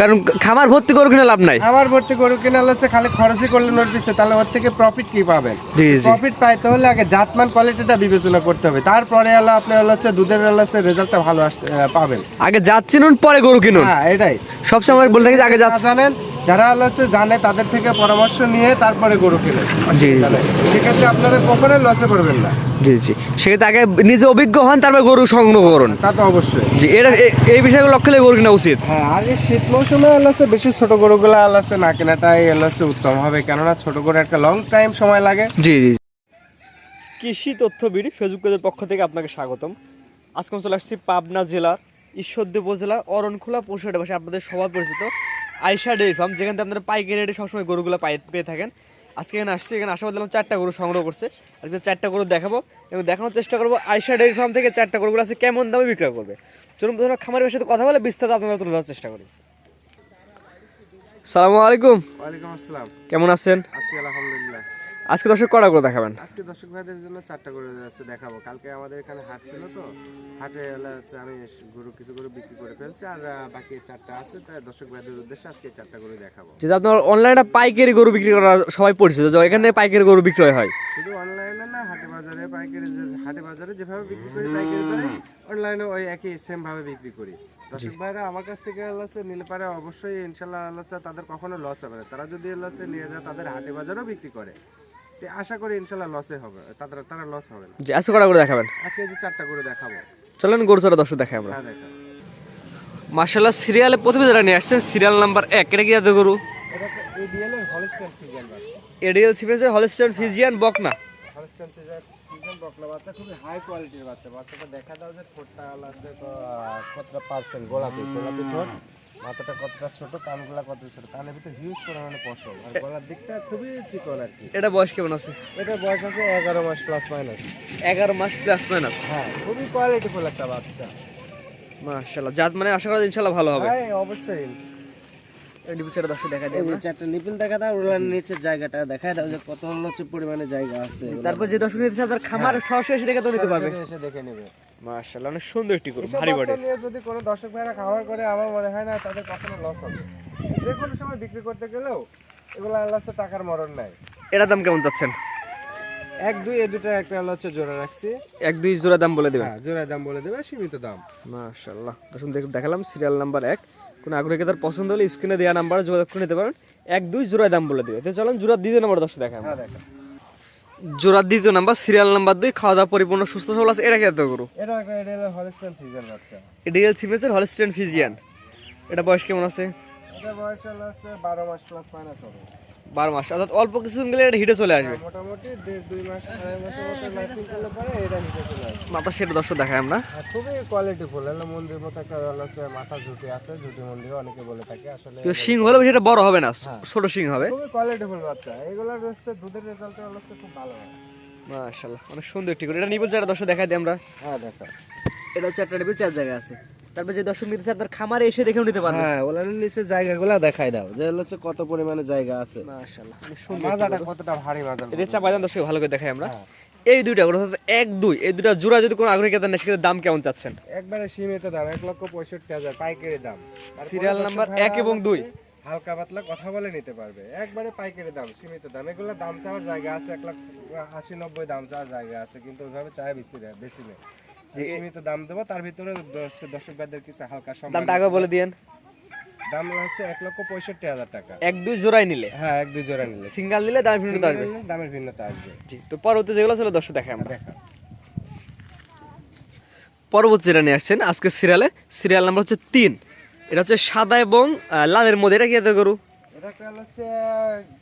কারণ খামার ভর্তি গরু কিনে লাভ নাই। খামার ভর্তি গরু কিনে হচ্ছে খালি খরচই করলে নোট দিচ্ছে তাহলে ওর থেকে প্রফিট কি পাবেন জি জি। প্রফিট পাইতে হলে আগে জাতমান কোয়ালিটিটা বিবেচনা করতে হবে। তারপরে হলো আপনি হলো হচ্ছে দুধের হলো হচ্ছে রেজাল্টটা ভালো আসতে পাবেন। আগে যাচ্ছেন পরে গরু কিনুন। হ্যাঁ এটাই। সবসময় বলে থাকি যে আগে জাত জানেন যারা হচ্ছে জানে তাদের থেকে পরামর্শ নিয়ে তারপরে গরু কিনে। জি জি। সেক্ষেত্রে আপনারা কখনোই লসে পড়বেন না। জি জি। সেক্ষেত্রে আগে নিজে অভিজ্ঞ হন তারপর গরু সংগ্রহ করুন। তা তো অবশ্যই। জি এটা এ- এই বিষয়গুলো লক্ষ্য রেখে গরু কিনা উচিত। হ্যাঁ আর এই শীত মৌসুমে হচ্ছে বেশি ছোট গরুগুলো হচ্ছে না কেনাটাই হচ্ছে উত্তম হবে কেননা ছোট গরু একটা লং টাইম সময় লাগে। জি জি কৃষি তথ্য বিড়ি ফেসবুক পেজের পক্ষ থেকে আপনাকে স্বাগতম। আজকে চলে আসছি পাবনা জেলার ঈশ্বরদী উপজেলা অরণখোলা পশুহাটে বসে আপনাদের সবার পরিচিত আইসা ডেয়ারি ফার্ম যেখানে থেকে আপনারা পাইকারি রেটে সবসময় গরুগুলো পাই পেয়ে থাকেন। আজকে এখানে আসছি এখানে আসার দিলাম চারটা গরু সংগ্রহ করছে। আজকে চারটা গরু দেখাবো এবং দেখানোর চেষ্টা করব আইসা ডেয়ারি ফার্ম থেকে চারটা গরুগুলো আছে কেমন দামে বিক্রয় করবে। চলুন প্রথমে খামারের সাথে কথা বলে বিস্তারিত আপনারা তুলে ধরার চেষ্টা করি। সালামু আলাইকুম। ওয়ালাইকুম আসসালাম। কেমন আছেন? আছি আলহামদুলিল্লাহ। আজকে দর্শক কটা করে দেখাবেন? আজকে দর্শক ভাইদের জন্য চারটা গরু আছে দেখাবো। কালকে আমাদের এখানে হাট ছিল তো হাটে আমি গরু কিছু গরু বিক্রি করে ফেলছি আর বাকি চারটা আছে তাই দর্শক ভাইদের উদ্দেশ্যে আজকে চারটা গরু দেখাবো। যেটা আপনার অনলাইনে পাইকারি গরু বিক্রি করা সবাই পরিচিত যে এখানে পাইকারি গরু বিক্রয় হয়? শুধু অনলাইনে না হাটে বাজারে পাইকারি যে- হাটে বাজারে যেভাবে বিক্রি করি পাইকারি দরে অনলাইনে ওই একই সেম ভাবে বিক্রি করি। দর্শক ভাইরা আমার কাছ থেকে হচ্ছে নিলে পারে অবশ্যই ইনশাল্লাহ হচ্ছে তাদের কখনো লস হবে না। তারা যদি হচ্ছে নিয়ে যায় তাদের হাটে বাজারেও বিক্রি করে। তো আশা করি ইনশাল্লাহ লসে হবে। তাদের তারা লস হবে না। যে আজকে কটা করে দেখাবেন? আজকে যে চারটা করে দেখাবো। চলেন গরু চড়া দর্শক দেখাই আমরা। হ্যাঁ দেখা মার্শাল্লাহ সিরিয়ালে প্রথমে যারা নিয়ে আসছেন সিরিয়াল নাম্বার এক। এটা কি যাতে গরু? এডিএল সিমেন্সের হলস্টাইন ফিজিয়ান বকনা। হলস্টেন ফিজিয়ান বকলা বাচ্চা খুবই হাই কোয়ালিটির বাচ্চা। বাচ্চাটা দেখা দাও যে ঠোঁটটা আহ, কতটা পার্সেন্ট গোলাপি গোলাপি ঠোঁট। মাথাটা কতটা ছোট কানগুলা কত ছোট কানের ভিতরে হিউজ পরিমাণে পশম। আর গলার দিকটা খুবই চিকন আর কি। এটা বয়স কেমন আছে? এটা বয়স আছে এগারো মাস প্লাস মাইনাস এগারো মাস প্লাস মাইনাস হ্যাঁ খুবই কোয়ালিটিফুল একটা বাচ্চা। জাত মানে আশা করা ইনশাল্লাহ ভালো হবে। হ্যাঁ অবশ্যই। এই ডিপিচারে দর্শক দেখা এই যায় যে চারটা নিপিল দেখা দাও ওর নিচের জায়গাটা দেখা দাও যে কত হচ্ছে পরিমাণে জায়গা আছে। তারপর যে দর্শক নিতে চায় তার খামার সরাসরি এসে দেখে তো নিতে পারবে। এসে দেখে নেবে। মার্শাল্লাহ অনেক সুন্দর একটি গরু ভারী বডি নিয়ে যদি কোনো দর্শক ভাইরা খাবার করে আমার মনে হয় না তাদের কখনো লস হবে। যে কোনো সময় বিক্রি করতে গেলেও এগুলো আল্লাহ টাকার মরণ নাই। দাম কেমন চাচ্ছেন? এক দুই এই দুটো একটা হচ্ছে জোড়া রাখছি। এক দুই জোড়া দাম বলে দেবেন? হ্যাঁ জোড়া দাম বলে দেবে সীমিত দাম। দর্শক দেখ- দেখালাম সিরিয়াল নাম্বার এক। কোনো আগ্রহী তার পছন্দ হলে স্ক্রিনে দেওয়া নাম্বার যোগাযোগ করে নিতে পারেন। এক দুই জোড়ায় দাম বলে দেবে। তো চলেন জোড়ার দ্বিতীয় নাম্বার দর্শক দেখাম হ্যাঁ দেখো জোড়ার দ্বিতীয় নাম্বার সিরিয়াল নাম্বার দুই খাওয়া দাওয়া পরিপূর্ণ সুস্থ সবল আছে এটা খেতে করু এটা হলো হলস্টেন বাচ্চা। ডিএল সিমেসের হলস্টেন ফিজিয়ান এটা বয়স কেমন আছে? এটা বয়স হলো হচ্ছে বারো মাস প্লাস মাইনাস হবে। বারো মাস। অর্থাৎ অল্প কিছুদিন গেলে এটা হিটে চলে আসবে। মোটামুটি দুই মাস আড়াই মাসের ম্যাচিং করলে পরে এটা নিতে চলে আসবে। মাথা সেটা দর্শক দেখায় আমরা। আর খুবই কোয়ালিটিফুল হলো মন্দির মতো একটা হচ্ছে মাথা ঝুঁটি আছে ঝুঁটি মন্দির অনেকে বলে থাকে। আসলে কিন্তু শিং হলে সেটা বড় হবে না ছোট শিং হবে। খুবই কোয়ালিটিফুল বাচ্চা। এগুলোর হচ্ছে দুধের রেজাল্ট হচ্ছে খুব ভালো হয়। মাশাল্লাহ অনেক সুন্দর একটি করে। এটা নিবল চারটা দর্শক দেখাই দিই আমরা। হ্যাঁ দেখো এটা হচ্ছে একটা নিবল চার জায়গায় আছে। তারপর যে দর্শক নিতে তার খামারে এসে দেখেও নিতে পারবে। হ্যাঁ ওলার নিচে জায়গাগুলো দেখাই দাও যে হচ্ছে কত পরিমাণে জায়গা আছে। সুন্দর মাজাটা কতটা ভারী মাজা চা বাজান দর্শক ভালো করে দেখাই আমরা। হ্যাঁ। এই দুইটা অর্থাৎ এক দুই এই দুইটা জোড়া যদি কোনো আগ্রহী কেতার নেই সেক্ষেত্রে দাম কেমন চাচ্ছেন? একবারে সীমিত দাম এক লক্ষ পঁয়ষট্টি হাজার পাইকারি দাম। সিরিয়াল নাম্বার এক এবং দুই। হালকা পাতলা কথা বলে নিতে পারবে। একবারে পাইকারি দাম সীমিত দাম। এগুলো দাম চাওয়ার জায়গা আছে এক লাখ আশি নব্বই দাম চাওয়ার জায়গা আছে কিন্তু ওইভাবে চায় বেশি দেয় বেশি নেই। যে সীমিত দাম দেবো তার ভিতরে দর্শক- দর্শক ভাইদের কিছু হালকা সম্মান দামটা আগে বলে দিয়েন। দাম হচ্ছে এক লক্ষ পঁয়ষট্টি হাজার টাকা। এক দুই জোড়াই নিলে? হ্যাঁ এক দুই জোড়া নিলে। সিঙ্গেল নিলে দাম ভিন্নতা আসবে? দামের ভিন্নতা আসবে। জি তো পরবর্তী যেগুলো ছিল দর্শক দেখাই আমরা। পরবর্তী যেটা নিয়ে আসছেন আজকে সিরিয়ালে সিরিয়াল নাম্বার হচ্ছে তিন। এটা হচ্ছে সাদা এবং লালের মধ্যে এটা কি এত গরু? এটা হচ্ছে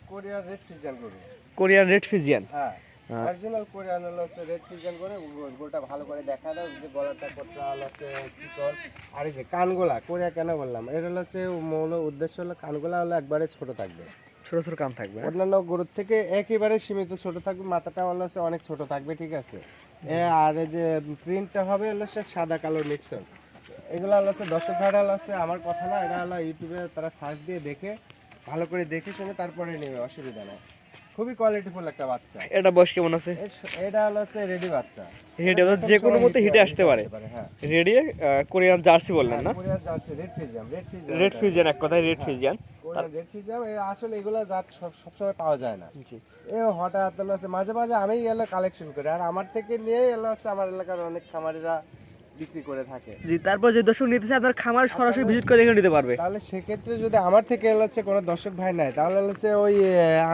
কোরিয়ার রেড ফিজান গরু। Korean red Friesian. হ্যাঁ। অরিজিনাল কোরিয়ান হলো হচ্ছে রেড ফিজান করে গোটা ভালো করে দেখা দাও যে গলাটা কতটা হলো হচ্ছে চিকন আর এই যে কানগোলা কোরিয়া কেন বললাম? এর হলো হচ্ছে মূল উদ্দেশ্য হলো কানগোলা হলো একবারে ছোট থাকবে। ছোট ছোট কাম থাকবে। হ্যাঁ? অন্যান্য গরুর থেকে একেবারে সীমিত ছোট থাকবে মাথাটা হলো হচ্ছে অনেক ছোট থাকবে ঠিক আছে? আর এই যে প্রিন্টটা হবে হলো হচ্ছে সাদা কালো মিক্সার এগুলো হলো হচ্ছে দর্শক ভাড়া হলো হচ্ছে আমার কথা না এটা হলো ইউটিউবে তারা সার্চ দিয়ে দেখে ভালো করে দেখে শুনে তারপরে নেবে অসুবিধা নেই। খুবই কোয়ালিটিফুল একটা বাচ্চা। এটা বয়স কেমন আছে? এটা হলো হচ্ছে রেডি বাচ্চা। হেডে যে কোনো মতে হিটে আসতে পারে। হ্যাঁ। রেডি কোরিয়ান জার্সি বললেন না? Korean jersey red Friesian red Friesian red Friesian এক কথায় red Friesian Korean red Friesian আসলে এগুলো জাত সব- সবসময় পাওয়া যায় না। জি। এ হঠাৎ হলো মাঝে মাঝে আমি এলো কালেকশন করি। আর আমার থেকে নিয়ে এলো হচ্ছে আমার এলাকার অনেক খামারিরা। বিক্রি করে থাকে। জি তারপর যে দর্শক নিতে চায় আপনার খামার সরাসরি ভিজিট করে দেখে নিতে পারবে। তাহলে সেক্ষেত্রে যদি আমার থেকে এলো হচ্ছে কোনো দর্শক ভাই নাই তাহলে হচ্ছে ওই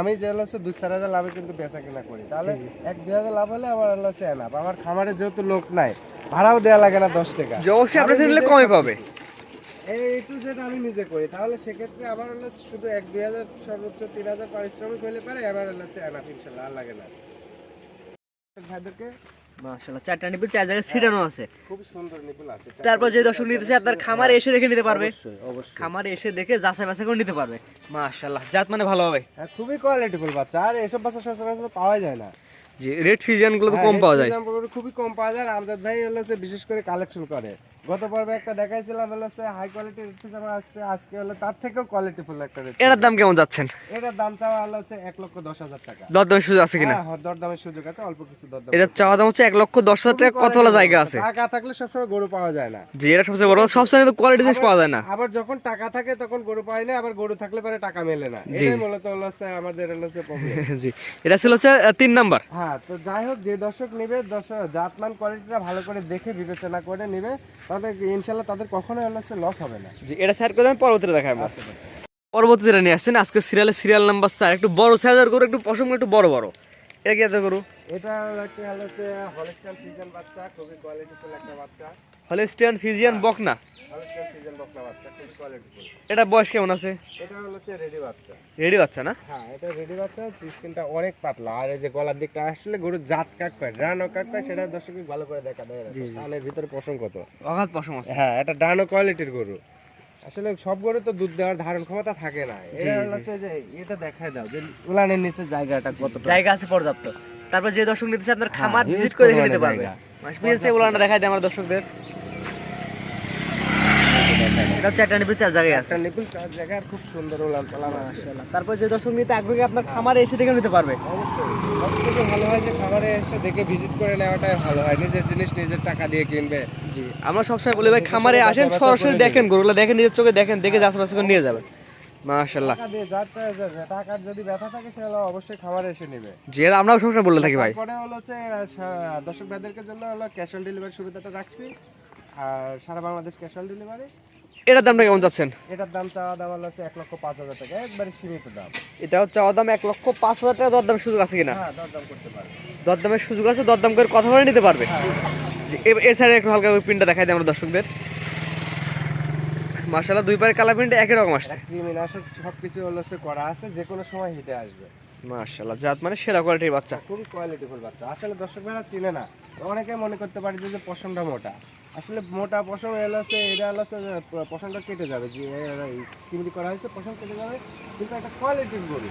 আমি যে হচ্ছে দুই চার হাজার লাভে কিন্তু বেচা কিনা করি। তাহলে এক দুই হাজার লাভ হলে আমার হচ্ছে এনাফ আমার খামারে যেহেতু লোক নাই ভাড়াও দেওয়া লাগে না দশ টাকা। অবশ্যই আপনার নিলে কমে পাবে। এই টু যেটা আমি নিজে করি। তাহলে সেক্ষেত্রে আমার হলো শুধু এক দুই হাজার সর্বোচ্চ তিন হাজার পারিশ্রমিক হলে পারে আমার হলো হচ্ছে এনাফ ইনশাল্লাহ আর লাগে না। ভাইদেরকে মাশাআল্লাহ চারটা নিপুল চার জায়গায় ছিটানো আছে। খুব সুন্দর নিপুল আছে তারপর যে দর্শক নিতে চায় আপনার খামারে এসে দেখে নিতে পারবে। অবশ্যই অবশ্যই। খামারে এসে দেখে যাচাই বাছাই করে নিতে পারবে। মাশাআল্লাহ জাত মানে ভালো হবে। হ্যাঁ, খুবই কোয়ালিটিফুল বাচ্চা আর এসব বাচ্চা সচরাচর পাওয়া যায় না। জি রেড তো হ্যাঁ, কম পাওয়া যায়। খুবই কম পাওয়া যায় আমজাদ ভাই হলো বিশেষ করে কালেকশন করে। গত পর্বে একটা দেখাইছিলাম হলো হচ্ছে হাই কোয়ালিটির আসছে আজকে হলো তার থেকেও কোয়ালিটিফুল একটা রেড এটার দাম কেমন যাচ্ছেন? এটার দাম চাওয়া হলো হচ্ছে এক লক্ষ দশ হাজার টাকা। দরদামের সুযোগ আছে কিনা? হ্যাঁ হ্যাঁ, দরদামের সুযোগ আছে অল্প কিছু দরদাম এটা চাওয়া দাম হচ্ছে এক লক্ষ দশ হাজার টাকা কতগুলো জায়গা আছে। টাকা থাকলে সবসময় গরু পাওয়া যায় না। জি এটা সবচেয়ে বড় সবসময় কিন্তু কোয়ালিটি জিনিস পাওয়া যায় না। আবার যখন টাকা থাকে তখন গরু পায় না আবার গরু থাকলে পরে টাকা মেলে না। এটাই মূলত হলো হচ্ছে আমাদের হলো হচ্ছে প্রবলেম জি এটা ছিল হচ্ছে তিন নাম্বার। হ্যাঁ তো যাই হোক যে দর্শক নেবে দর্শক জাতমান কোয়ালিটিটা ভালো করে দেখে বিবেচনা করে নেবে। তাদের ইনশাল্লাহ তাদের কখনোই হলো লস হবে না। জি এটা স্যার করে আমি পরবর্তীতে দেখাই আচ্ছা পরবর্তী যেটা নিয়ে আসছেন আজকে সিরিয়ালের সিরিয়াল নাম্বার স্যার একটু বড় সাইজের গরু একটু পশম একটু বড় বড়। এটা কি এত গরু? এটা হচ্ছে হলিস্টান ফিজিয়ান বাচ্চা খুবই কোয়ালিটিফুল একটা বাচ্চা। হলিস্টিয়ান ফিজিয়ান বকনা। এটা বয়স কেমন আছে? এটা হচ্ছে রেডি বাচ্চা। রেডি বাচ্চা না? হ্যাঁ এটা রেডি বাচ্চা অনেক পাতলা। আর এই যে গলার দিকটা আসলে গরুর জাত কাক ডানো কাক সেটা দর্শককে ভালো করে দেখা দেয় কানের ভিতরে পশম কত? অগাধ পশম আছে। হ্যাঁ এটা ডানো কোয়ালিটির গরু। আসলে সব গরু তো দুধ দেওয়ার ধারণ ক্ষমতা থাকে না। এটা হচ্ছে যে এটা দেখায় দাও যে উলানের নিচে জায়গাটা কত জায়গা আছে পর্যাপ্ত। তারপর যে দর্শক নিতে চায় আপনার খামার huge ভিজিট করে দেখে নিতে পারবে। থেকে উলানটা দেখাই দেয় আমার দর্শকদের। এটা চারটা নিপে চার জায়গায় আছে। নিপুল চার জায়গায় খুব সুন্দর উলান পালান আছে তারপর যে দর্শক নিতে আগ্রহী আপনার খামারে এসে দেখে নিতে পারবে। অবশ্যই। সব থেকে ভালো হয় যে খাবারে এসে দেখে ভিজিট করে নেওয়াটাই ভালো হয়। নিজের জিনিস নিজের টাকা দিয়ে কিনবে। জি আমরা সবসময় বলি ভাই খামারে আসেন সরাসরি দেখেন গরুগুলো দেখেন নিজের চোখে দেখেন দেখে যাচাই বাছাই করে নিয়ে যাবেন। টাকার যদি ব্যথা থাকে সে হলো অবশ্যই খাবারে এসে নেবে। জি আমরাও সবসময় বলে থাকি ভাই। হলো দর্শক ভাইদেরকে জন্য হলো ক্যাশ অন ডেলিভারি সুবিধাটা রাখছি। আর সারা বাংলাদেশ ক্যাশ অন ডেলিভারি এটার দামটা কেমন যাচ্ছেন? এটার দাম চাওয়া দাম হলো হচ্ছে এক লক্ষ পাঁচ হাজার টাকা একবারে সীমিত দাম। এটা হচ্ছে চাওয়া দাম এক লক্ষ পাঁচ হাজার টাকা দরদামের সুযোগ আছে কিনা? হ্যাঁ দরদাম করতে পারবে দরদামের সুযোগ আছে দরদাম করে কথা বলে নিতে পারবে। এছাড়া একটু হালকা পিনটা দেখাই দিই আমরা দর্শকদের। দুই পায়ের কালার প্রিন্ট একই রকম আসছে। কৃমিনাশক সব কিছু হলো করা আছে যে কোনো সময় হিটে আসবে। মাশাল্লাহ জাত মানে সেরা কোয়ালিটির বাচ্চা। খুবই কোয়ালিটিফুল বাচ্চা। আসলে দর্শক ভাইরা চিনে না অনেকে মনে করতে পারে যে যে পশমটা মোটা। আসলে মোটা পশম এলো আছে এটা হলো হচ্ছে পশমটা কেটে যাবে। যে কিমিটি করা হয়েছে পশম কেটে যাবে। কিন্তু একটা কোয়ালিটির গরু।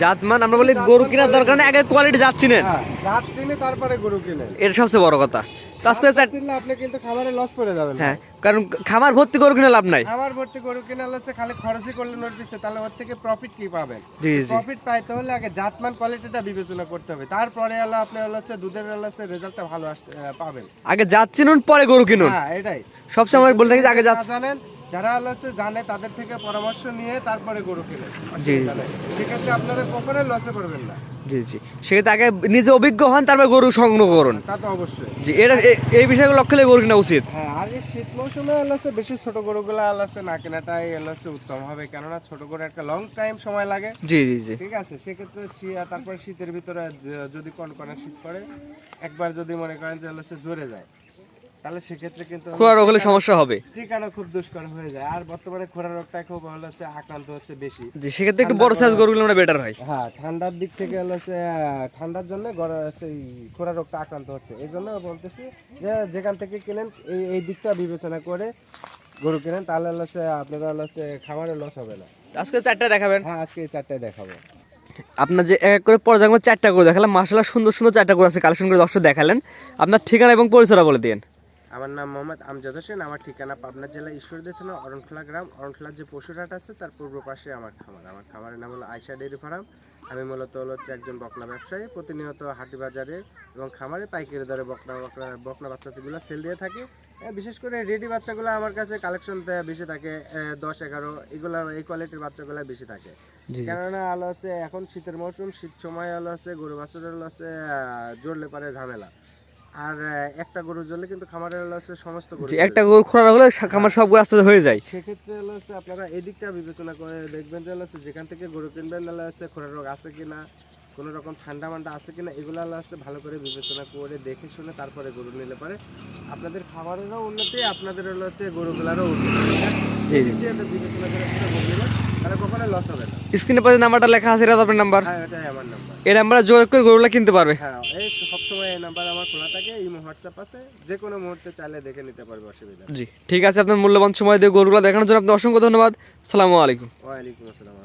জাতমান আমরা বলি গরু কেনার দরকার নেই আগে কোয়ালিটি যাচ্ছি না হ্যাঁ জাত চিনে তারপরে গরু কিনেন। এটা সবচেয়ে বড় কথা। তো আজকে আপনি কিন্তু খাবারে লস করে যাবেন। হ্যাঁ কারণ খামার ভর্তি গরু কিনে লাভ নাই। খাবার ভর্তি গরু কিনে হচ্ছে খালি খরচই করলে নোট পিছে তাহলে ওর থেকে প্রফিট কি পাবেন? জি জি। প্রফিট পাইতে হলে আগে জাতমান কোয়ালিটিটা বিবেচনা করতে হবে। তারপরে হলো আপনি হলো হচ্ছে দুধের হলো হচ্ছে রেজাল্টটা ভালো আসতে পাবেন। আগে পরে গরু কিনুন। হ্যাঁ এটাই। সবসময় আমরা বলে থাকি আগে জানেন যারা হচ্ছে জানে তাদের থেকে পরামর্শ নিয়ে তারপরে গরু কিনেন। জি, সেক্ষেত্রে আপনারা কখনোই লসে পড়বেন না। জি জি। সেক্ষেত্রে আগে নিজে অভিজ্ঞ হন তারপর গরু সংগ্রহ করুন। তা তো অবশ্যই। জি এটা এ- এই বিষয়গুলো লক্ষ্য রেখে গরু কিনা উচিত। হ্যাঁ আর এই শীত মৌসুমে হচ্ছে বেশি ছোট গরুগুলো হচ্ছে না কেনাটাই হচ্ছে উত্তম হবে। কেননা ছোট গরু একটা লং টাইম সময় লাগে। জি জি জি। ঠিক আছে সেক্ষেত্রে শী- তারপরে শীতের ভিতরে য- যদি কনকনে শীত পড়ে একবার যদি মনে করেন যে হচ্ছে জোরে যায়। তাহলে সেক্ষেত্রে কিন্তু খোয়া রোগ হলে সমস্যা হবে। ঠিকানা খুব দুষ্কর হয়ে যায়। আর বর্তমানে খোরা রোগটা খুব হলো হচ্ছে আক্রান্ত হচ্ছে বেশি। জি সেক্ষেত্রে একটু বড় সাইজ গরুগুলো আমরা বেটার হয়। হ্যাঁ ঠান্ডার দিক থেকে হলো হচ্ছে ঠান্ডার জন্য এই খোরা রোগটা আক্রান্ত হচ্ছে। এই জন্য বলতেছি যে যেখান থেকে কিনেন এই এই দিকটা বিবেচনা করে গরু কিনেন তাহলে হলো হচ্ছে আপনারা হলো হচ্ছে খাবারের লস হবে না। আজকে চারটা দেখাবেন। হ্যাঁ আজকে চারটায় দেখাবো। আপনার যে এক করে পর্যায়ে চারটা করে দেখালাম। মাসাল্লাহ সুন্দর সুন্দর চারটা করে আছে কালেকশন করে দর্শক দেখালেন। আপনার ঠিকানা এবং পরিচয়টা বলে দিন আমার নাম মোহাম্মদ আমজাদ হোসেন আমার ঠিকানা পাবনা জেলা ঈশ্বরদী থানা অরণখোলা গ্রাম। অরণখোলার যে পশুরহাট আছে তার পূর্ব পাশে আমার খামার। আমার খামারের নাম হলো আয়সা ডেয়ারি ফার্ম। আমি মূলত হচ্ছে একজন বকনা ব্যবসায়ী। প্রতিনিয়ত হাটি বাজারে এবং খামারে পাইকারি দরে বকনা বকনা বকনা বাচ্চাগুলো সেল দিয়ে থাকি। বিশেষ করে রেডি বাচ্চাগুলো আমার কাছে কালেকশন বেশি থাকে দশ এগারো এগুলো এই কোয়ালিটির বাচ্চাগুলো বেশি থাকে। কেননা হলো হচ্ছে এখন শীতের মৌসুম শীত সময় হলো হচ্ছে গরু বাছুরের হলো হচ্ছে জড়লে পারে ঝামেলা। আর একটা গরু জ্বললে কিন্তু খামারের হলো হচ্ছে সমস্ত গরু একটা গরু খোলা হলে আমার সবগুলো আস্তে আস্তে হয়ে যায়। সেক্ষেত্রে হলো হচ্ছে আপনারা এদিকটা বিবেচনা করে দেখবেন যে হলো হচ্ছে যেখান থেকে গরু কিনবেন হলো হচ্ছে খোরা রোগ আছে কিনা কোনো রকম ঠান্ডা মান্ডা আছে কিনা এগুলো হলো হচ্ছে ভালো করে বিবেচনা করে দেখে শুনে তারপরে গরু নিলে পারে আপনাদের খাবারেরও উন্নতি আপনাদের হলো হচ্ছে গরুগুলারও উন্নতি। বিবেচনা করে গরু নেবেন, তাহলে কখনো লস হবে না। স্ক্রিনে পাশে নাম্বারটা লেখা আছে এটা আপনার নাম্বার হ্যাঁ এটাই আমার নাম্বার এই নাম্বারে যোগাযোগ করে গরুগুলো কিনতে পারবে। হ্যাঁ এই সবসময় এই নাম্বার আমার খোলা থাকে ইমো হোয়াটসঅ্যাপ আছে যে কোনো মুহূর্তে চাইলে দেখে নিতে পারবে অসুবিধা জি ঠিক আছে আপনার মূল্যবান সময় দিয়ে গরুগুলো দেখানোর জন্য আপনার অসংখ্য ধন্যবাদ। সালামু আলাইকুম। ওয়ালাইকুম আসসালাম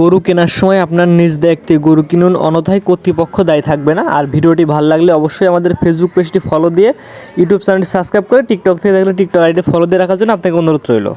গরু কেনার সময় আপনার নিজ দেখতে গরু কিনুন অনথায় কর্তৃপক্ষ দায়ী থাকবে না। আর ভিডিওটি ভালো লাগলে অবশ্যই আমাদের ফেসবুক পেজটি ফলো দিয়ে ইউটিউব চ্যানেলটি সাবস্ক্রাইব করে টিকটক থেকে দেখলে টিকটক আইডি ফলো দিয়ে রাখার জন্য আপনাকে অনুরোধ রইল।